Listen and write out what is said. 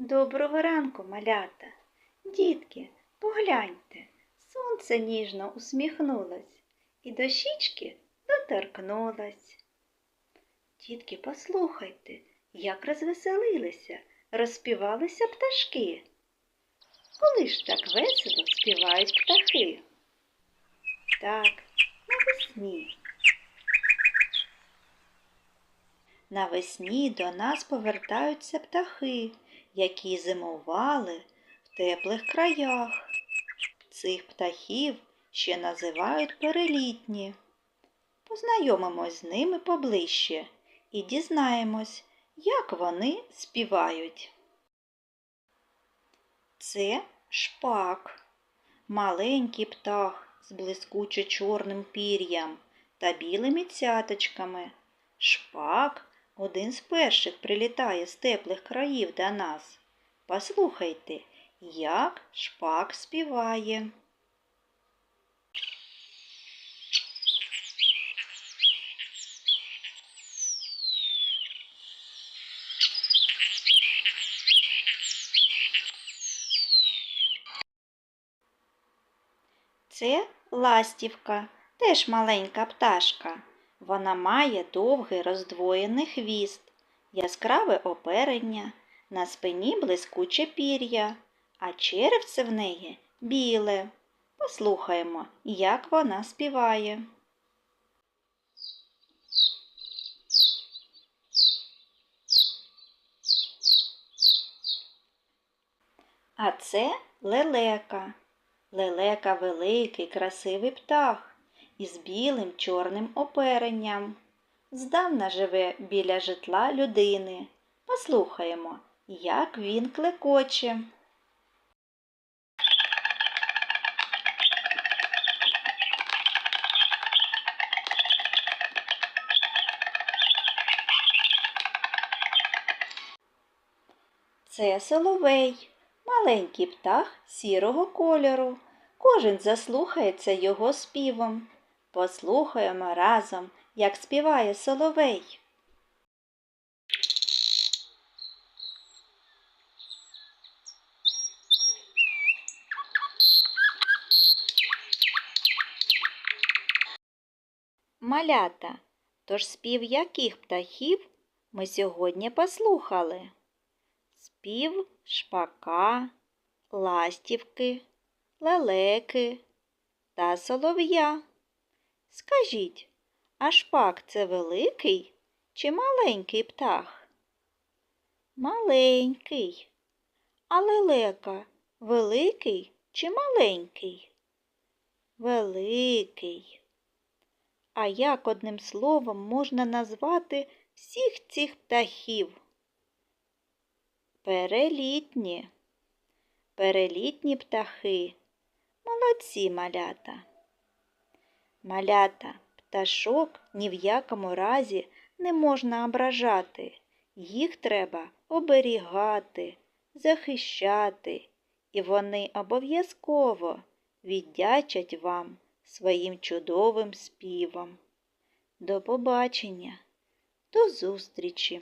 Доброго ранку, малята. Дітки, погляньте, сонце ніжно усміхнулось і до щічки доторкнулось. Дітки, послухайте, як розвеселилися, розспівалися пташки. Коли ж так весело співають птахи? Так, навесні. Навесні до нас повертаються птахи, які зимували в теплих краях. Цих птахів ще називають перелітні. Познайомимось з ними поближче і дізнаємось, як вони співають. Це шпак, маленький птах з блискуче чорним пір'ям та білими цяточками. Шпак один з перших прилітає з теплих країв до нас. Послухайте, як шпак співає. Це ластівка, теж маленька пташка. Вона має довгий роздвоєний хвіст, яскраве оперення, на спині блискуче пір'я, а черевце в неї біле. Послухаємо, як вона співає. А це лелека. Лелека великий, красивий птах із білим чорним оперенням. Здавна живе біля житла людини. Послухаємо, як він клекоче. Це соловей, маленький птах сірого кольору. Кожен заслухається його співом. Послухаємо разом, як співає соловей. Малята, тож спів яких птахів ми сьогодні послухали? Спів шпака, ластівки, лелеки та солов'я. Скажіть, а шпак це великий чи маленький птах? Маленький. А лелека великий чи маленький? Великий. А як одним словом можна назвати всіх цих птахів? Перелітні. Перелітні птахи. Молодці малята. Малята, пташок ні в якому разі не можна ображати. Їх треба оберігати, захищати, і вони обов'язково віддячать вам своїм чудовим співом. До побачення, до зустрічі!